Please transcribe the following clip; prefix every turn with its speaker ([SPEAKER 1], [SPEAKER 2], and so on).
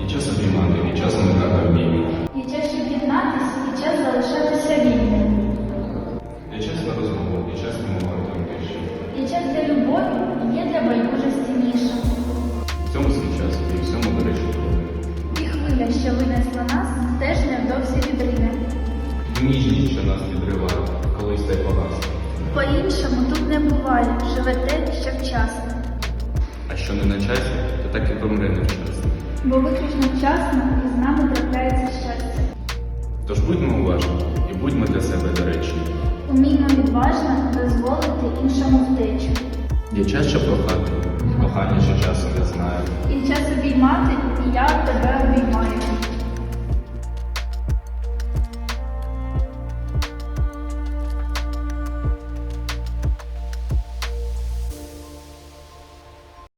[SPEAKER 1] Є час обіймати, є час уникати обіймів.
[SPEAKER 2] Є час щоб єднатись і час залишатися вільним.
[SPEAKER 1] Є час на розмову, є час мовити тиші.
[SPEAKER 2] Є час для любові є для байдужості ніша.
[SPEAKER 1] В цьому свій час і всьому, до речі.
[SPEAKER 2] І хвиля, що винесла нас, теж невдовзі відрине.
[SPEAKER 1] Ніжність, що нас відриває, колись те погасне.
[SPEAKER 2] По-іншому тут не буває, живе те, що вчасно.
[SPEAKER 1] А що не на часі, то так і помре невчасно.
[SPEAKER 2] Бо виключно вчасно і з нами трапляється щастя.
[SPEAKER 1] Тож будьмо уважні і будьмо для себе доречні.
[SPEAKER 2] Уміймо відважно дозволити іншому втечу.
[SPEAKER 1] Є час, що прохати, кохання, що часу не знає.